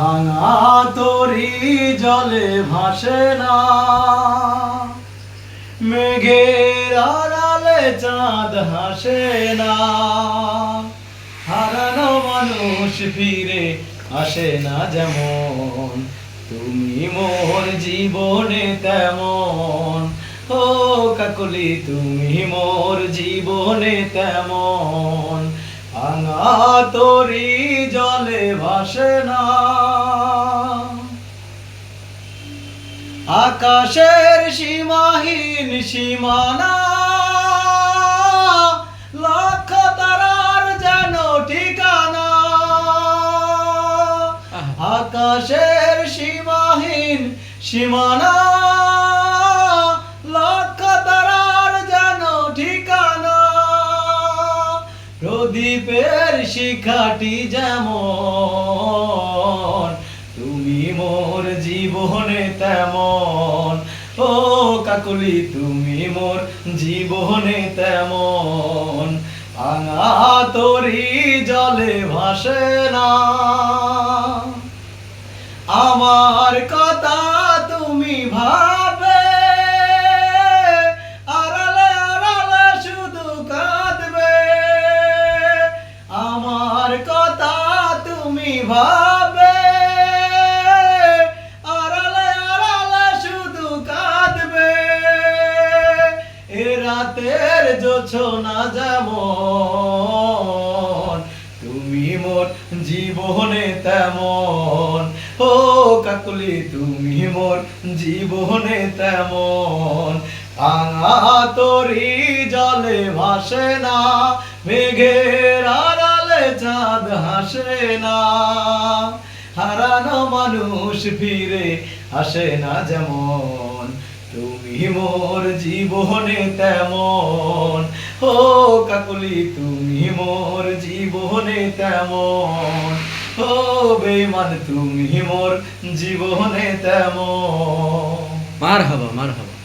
ভাঙা তরি জলে ভাসে না। মেঘের আড়ালে চাঁদ হাসে না। হারানো মানুষ ফিরে আসে না যেমন। তুমি মোর জীবনে তেমন। ও কাকলি, তুমি মোর জীবনে তেমন। ভাঙা তরি জলে ভাসে না। আকাশের সীমাহীন সীমানা। লক্ষ তারার যেন ঠিকানা। আকাশের সীমাহীন সীমানা। লক্ষ তারার যেন ঠিকানা। প্রদীপের শিখাটি যেমন তুমি মোর জীবনে তেমন। ও কাকুলি, তুমি মোর জীবনে তেমন। ভাঙা তরি জলে ভাসে না। আমার কথা তুমি ভাবে। আড়ালে আড়ালে শুধু কাঁদবে। আমার কথা তুমি ভাবে। রাতের জোছনা যেমন, তুমি মোর জীবনে তেমন। ও কাকুলি, তুমি মোর জীবনে তেমন। আঙা তরি জলে ভাসে না, মেঘের আড়ালে চাঁদ হাসে না। হারানো মানুষ ফিরে আসে না যেমন। তুমি মোর জীবনে তেমন। ও কাকুলি, তুমি মোর জীবনে তেমন। ও বেমান তুমি মোর জীবনে তেমন। মার হবা মার হাবা